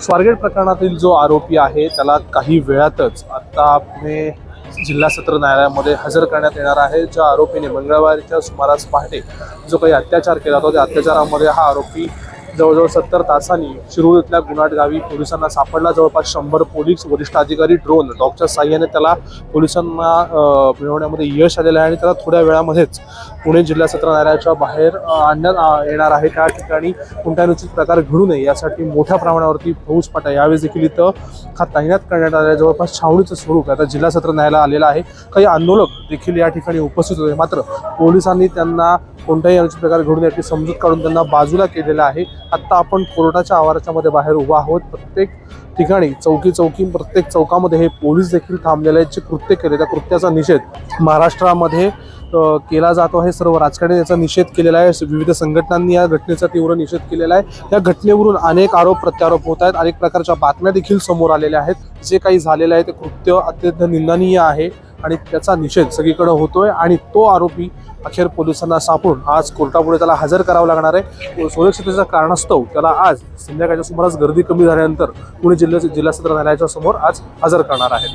स्वारगेट प्रकरणातील जो आरोपी आहे त्याला काही वेळातच आता पुणे जिल्हा सत्र न्यायालयामध्ये हजर करण्यात येणार आहे. ज्या आरोपीने मंगळवारीच्या सुमारास पहाटे जो काही अत्याचार केला होता त्या अत्याचारामध्ये हा आरोपी जवळजवळ सत्तर तासांनी शिरूर इथल्या गुनाट गावी पोलिसांना सापडला. जवळपास शंभर पोलीस वरिष्ठ अधिकारी ड्रोन डॉगच्या साह्याने त्याला पोलिसांना मिळवण्यामध्ये यश आलेलं आहे आणि त्याला थोड्या वेळामध्येच पुणे जिल्हा सत्र न्यायालयाच्या बाहेर आणण्यात येणार आहे. त्या ठिकाणी कोणत्या अनुचित प्रकार घडू नये यासाठी मोठ्या प्रमाणावरती फौजफाटा यावेळेस देखील इथं हा तैनात करण्यात आलेला आहे. जवळपास छावणीचं स्वरूप आता जिल्हा सत्र न्यायालय आलेलं आहे. काही आंदोलक देखील या ठिकाणी उपस्थित होते. मात्र पोलिसांनी त्यांना कोणत्याही अनुचित प्रकार घडून याची समजूत काढून त्यांना बाजूला केलेला आहे. आत्ता आपण कोर्टाच्या आवाराच्या मध्ये बाहेर उभा आहोत. प्रत्येक ठिकाणी चौकी चौकी प्रत्येक चौकामध्ये हे पोलीस देखील थांबलेले आहेत जे कृत्य केले. त्या कृत्याचा निषेध महाराष्ट्रामध्ये केला जातो आहे. सर्व राजकारणी याचा निषेध केलेला आहे. विविध संघटनांनी या घटनेचा तीव्र निषेध केलेला आहे. या घटनेवरून अनेक आरोप प्रत्यारोप होत आहेत. अनेक प्रकारच्या बातम्या देखील समोर आलेल्या आहेत. जे काही झालेलं आहे ते कृत्य अत्यंत निंदनीय आहे. आणि त्याचा निषेध सगळीकडे होतोय आणि तो आरोपी अखेर पोलिसांना सापडून आज कोर्टापुढे त्याला हजर करावं लागणार आहे. सुरक्षिततेचं कारणास्तव त्याला आज संध्याकाळच्या सुमारास गर्दी कमी झाल्यानंतर पुणे जिल्ह्याचे जिल्हा सत्र न्यायालयाच्या समोर आज हजर करणार आहेत